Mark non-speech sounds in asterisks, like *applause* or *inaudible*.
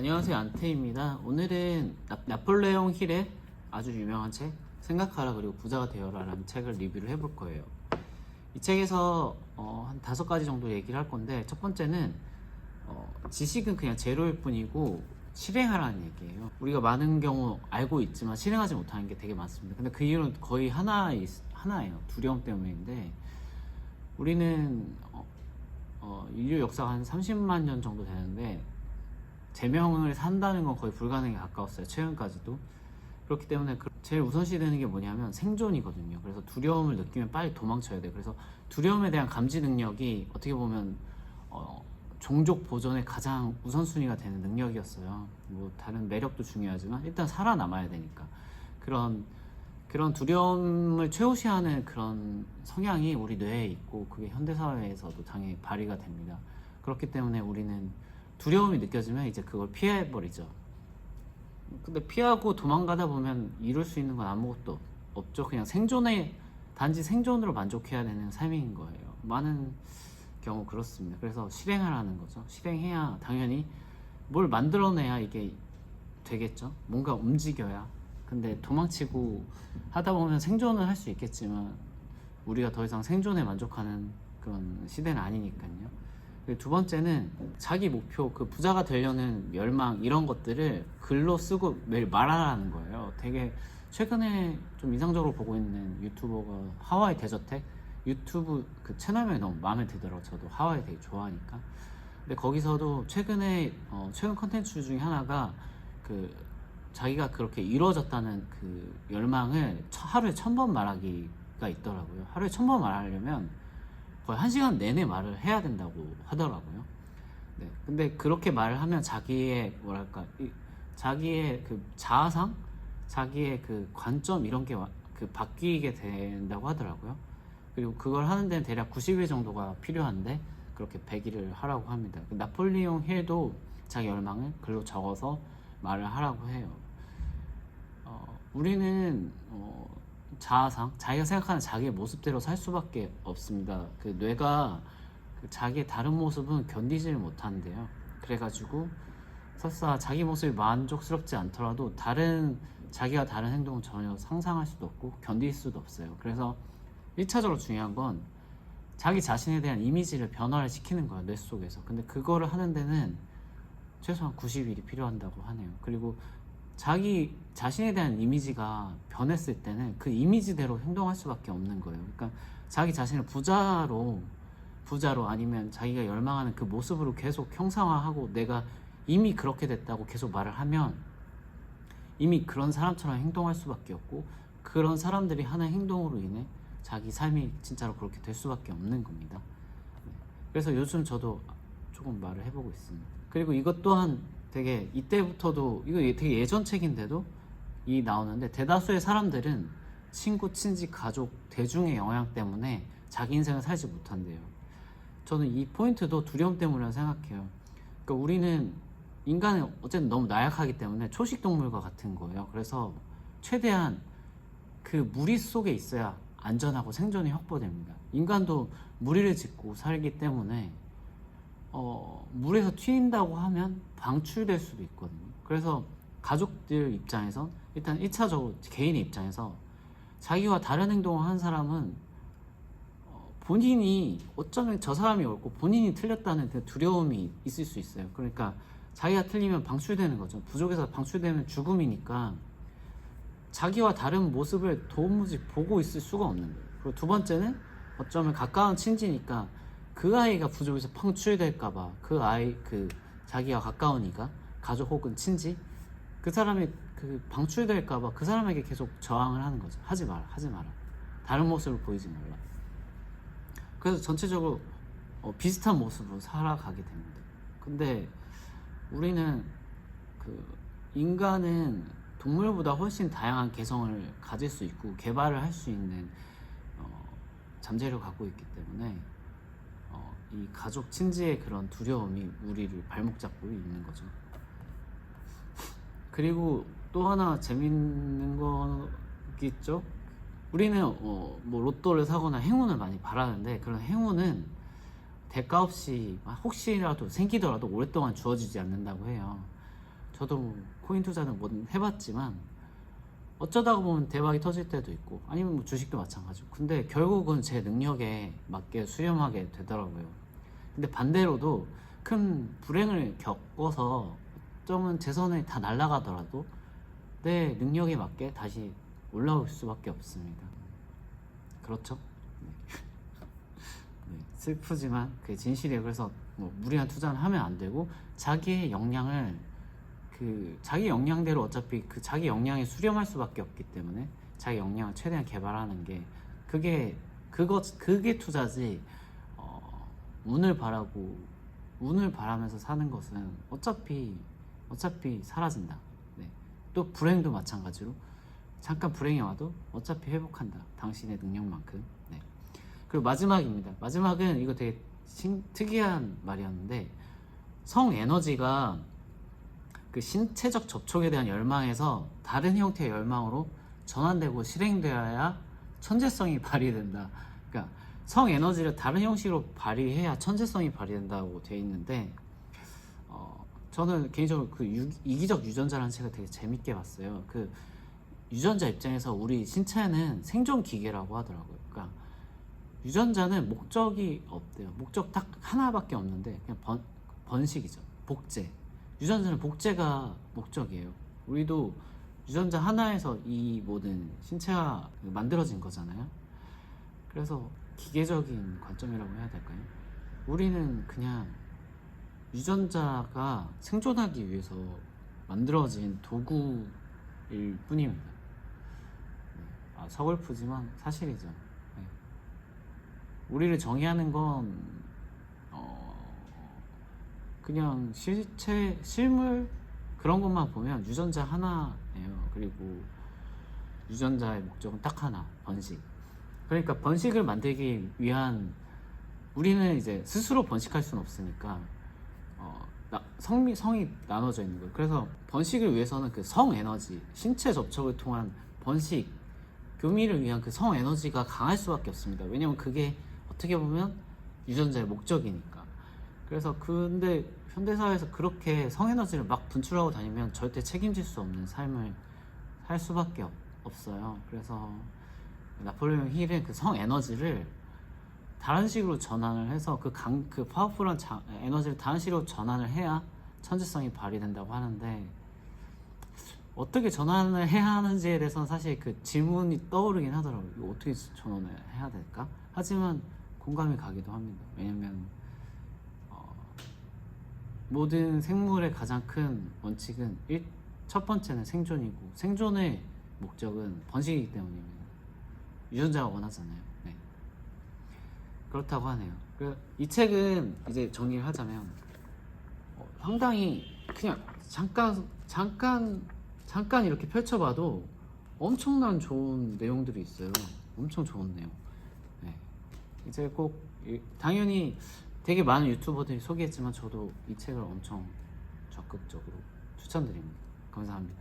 안녕하세요 안태입니다. 오늘은 나, 나폴레옹 힐의 아주 유명한 책 생각하라 그리고 부자가 되어라 라는 책을 리뷰를 해볼 거예요. 이 책에서 어, 한 다섯 가지 정도 얘기를 할 건데 첫 번째는 어, 지식은 그냥 제로일 뿐이고 실행하라는 얘기예요. 우리가 많은 경우 알고 있지만 실행하지 못하는 게 되게 많습니다. 근데 그 이유는 거의 하나 하나예요. 두려움 때문인데 우리는 어, 어, 인류 역사가 한 30만 년 정도 되는데 제명을 산다는 건 거의 불가능에 가까웠어요. 최근까지도. 그렇기 때문에 그- 제일 우선시 되는 게 뭐냐면 생존이거든요. 그래서 두려움을 느끼면 빨리 도망쳐야 돼요. 그래서 두려움에 대한 감지 능력이 어떻게 보면 어, 종족 보존의 가장 우선순위가 되는 능력이었어요. 뭐 다른 매력도 중요하지만 일단 살아남아야 되니까 그런 그런 두려움을 최우시하는 그런 성향이 우리 뇌에 있고 그게 현대 사회에서도 당연히 발휘가 됩니다. 그렇기 때문에 우리는 두려움이 느껴지면 이제 그걸 피해 버리죠. 근데 피하고 도망가다 보면 이룰 수 있는 건 아무것도 없죠. 그냥 생존에 단지 생존으로 만족해야 되는 삶인 거예요. 많은 경우 그렇습니다. 그래서 실행하라는 거죠. 실행해야 당연히 뭘 만들어내야 이게 되겠죠. 뭔가 움직여야. 근데 도망치고 하다 보면 생존을 할 수 있겠지만 우리가 더 이상 생존에 만족하는 그런 시대는 아니니까요. 두 번째는 자기 목표, 그 부자가 되려는 열망 이런 것들을 글로 쓰고 매일 말하라는 거예요. 되게 최근에 좀 이상적으로 보고 있는 유튜버가 하와이 대저택 유튜브 그 채널명이 너무 마음에 들더라고요. 저도 하와이 되게 좋아하니까. 근데 거기서도 최근에 어, 최근 컨텐츠 중에 하나가 그 자기가 그렇게 이루어졌다는 그 열망을 처- 하루에 천 번 말하기가 있더라고요. 하루에 천 번 말하려면 거의 한 시간 내내 말을 해야 된다고 하더라고요. 네. 근데 그렇게 말을 하면 자기의 뭐랄까 이, 자기의 그 자아상, 자기의 그 관점 이런 게 그 바뀌게 된다고 하더라고요. 그리고 그걸 하는 데는 대략 90일 정도가 필요한데 그렇게 100일을 하라고 합니다. 그 나폴리옹 힐도 자기 열망을 글로 적어서 말을 하라고 해요. 어, 우리는 어, 자아상, 자기가 생각하는 자기의 모습대로 살 수밖에 없습니다. 그 뇌가 그 자기의 다른 모습은 견디지를 못한대요. 그래가지고 설사 자기 모습이 만족스럽지 않더라도 다른 자기가 다른 행동은 전혀 상상할 수도 없고 견딜 수도 없어요. 그래서 1차적으로 중요한 건 자기 자신에 대한 이미지를 변화를 시키는 거예요. 뇌 속에서. 근데 그거를 하는 데는 최소한 90일이 필요한다고 하네요. 그리고 자기 자신에 대한 이미지가 변했을 때는 그 이미지대로 행동할 수밖에 없는 거예요. 그러니까 자기 자신을 부자로 부자로 아니면 자기가 열망하는 그 모습으로 계속 형상화하고 내가 이미 그렇게 됐다고 계속 말을 하면 이미 그런 사람처럼 행동할 수밖에 없고 그런 사람들이 하는 행동으로 인해 자기 삶이 진짜로 그렇게 될 수밖에 없는 겁니다. 네. 그래서 요즘 저도 조금 말을 해보고 있습니다. 그리고 이것 또한 되게 이때부터도 이거 되게 예전 책인데도 이 나오는데 대다수의 사람들은 친구, 친지, 가족, 대중의 영향 때문에 자기 인생을 살지 못한대요. 저는 이 포인트도 두려움 때문이라고 생각해요. 그러니까 우리는 인간은 어쨌든 너무 나약하기 때문에 초식 동물과 같은 거예요. 그래서 최대한 그 무리 속에 있어야 안전하고 생존이 확보됩니다. 인간도 무리를 짓고 살기 때문에 어, 물에서 튀긴다고 하면 방출될 수도 있거든요. 그래서 가족들 입장에선 일단 1차적으로 개인의 입장에서 자기와 다른 행동을 한 사람은 어, 본인이 어쩌면 저 사람이 옳고 본인이 틀렸다는 그 두려움이 있을 수 있어요. 그러니까 자기가 틀리면 방출되는 거죠. 부족해서 방출되면 죽음이니까 자기와 다른 모습을 도무지 보고 있을 수가 없는 거예요. 그리고 두 번째는 어쩌면 가까운 친지니까 그 아이가 부족해서 방출될까봐 그 아이 그 자기와 이가 가족 혹은 친지 그 사람이 그 방출될까봐 그 사람에게 계속 저항을 하는 거죠. 하지 마라, 하지 마라. 다른 모습을 보이지 말라. 그래서 전체적으로 어, 비슷한 모습으로 살아가게 됩니다. 근데 우리는 그 인간은 동물보다 훨씬 다양한 개성을 가질 수 있고 개발을 할 수 있는 어, 잠재력을 갖고 있기 때문에 어, 이 가족 친지의 그런 두려움이 우리를 발목 잡고 있는 거죠. 그리고 또 하나 재밌는 거 있죠. 우리는 어, 뭐 로또를 사거나 행운을 많이 바라는데 그런 행운은 대가 없이 혹시라도 생기더라도 오랫동안 주어지지 않는다고 해요. 저도 뭐 코인 투자는 뭐든 해봤지만 어쩌다가 보면 대박이 터질 때도 있고 아니면 뭐 주식도 마찬가지고 근데 결국은 제 능력에 맞게 수렴하게 되더라고요 근데 반대로도 큰 불행을 겪어서 어쩌면 제 손에 다 날아가더라도 내 능력에 맞게 다시 올라올 수밖에 없습니다 그렇죠? 네. *laughs* 네, 슬프지만 그게 진실이에요 그래서 뭐 무리한 투자는 하면 안 되고 자기의 역량을 그 자기 역량대로 어차피 그 자기 역량에 수렴할 수밖에 없기 때문에 자기 역량을 최대한 개발하는 게 그게 그것 그게 투자지 어, 운을 바라고 운을 바라면서 사는 것은 어차피 어차피 사라진다. 네. 또 불행도 마찬가지로 잠깐 불행이 와도 어차피 회복한다. 당신의 능력만큼. 네. 그리고 마지막입니다. 마지막은 이거 되게 신- 특이한 말이었는데 성 에너지가 그 신체적 접촉에 대한 열망에서 다른 형태의 열망으로 전환되고 실행되어야 천재성이 *laughs* 발휘된다. 그러니까 성 에너지를 다른 형식으로 발휘해야 천재성이 발휘된다고 되어 있는데 어, 저는 개인적으로 그 유- 이기적 유전자라는 책을 되게 재밌게 봤어요. 그 유전자 입장에서 우리 신체는 생존 기계라고 하더라고요. 그러니까 유전자는 목적이 없대요. 목적 딱 하나밖에 없는데 그냥 번, 번식이죠. 복제. 유전자는 복제가 목적이에요. 우리도 유전자 하나에서 이 모든 신체가 만들어진 거잖아요. 그래서 기계적인 관점이라고 해야 될까요? 우리는 그냥 유전자가 생존하기 위해서 만들어진 도구일 뿐입니다. 네. 아, 서글프지만 사실이죠. 네. 우리를 정의하는 건 어, 그냥 실체 실물 그런 것만 보면 유전자 하나예요. 그리고 유전자의 목적은 딱 하나 번식. 그러니까 번식을 만들기 위한 우리는 이제 스스로 번식할 수는 없으니까 어, 나- 성미, 성이 나눠져 있는 거예요. 그래서 번식을 위해서는 그 성 에너지, 신체 접촉을 통한 번식, 교미를 위한 그 성 에너지가 강할 수밖에 없습니다. 왜냐면 그게 어떻게 보면 유전자의 목적이니까. 그래서 근데 현대 사회에서 그렇게 성 에너지를 막 분출하고 다니면 절대 책임질 수 없는 삶을 살 수밖에 없, 없어요. 그래서 나폴레옹 힐은 그성 에너지를 다른 식으로 전환을 해서 그 강 그 파워풀한 자- 에너지를 다른 식으로 전환을 해야 천재성이 발휘된다고 하는데 어떻게 전환을 해야 하는지에 대해서는 사실 그 질문이 떠오르긴 하더라고요. 어떻게 전환을 해야 될까? 하지만 공감이 가기도 합니다. 왜냐면 어, 모든 생물의 가장 큰 원칙은 일, 첫 번째는 생존이고 생존의 목적은 번식이기 때문입니다. 유전자가 원하잖아요. 네. 그렇다고 하네요. 그, 이 책은 이제 정리를 하자면 어, 상당히 그냥 잠깐 잠깐 잠깐 이렇게 펼쳐봐도 엄청난 좋은 내용들이 있어요. 엄청 좋은 내용. 네. 이제 꼭 이- 당연히 되게 많은 유튜버들이 소개했지만 저도 이 책을 엄청 적극적으로 추천드립니다. 감사합니다.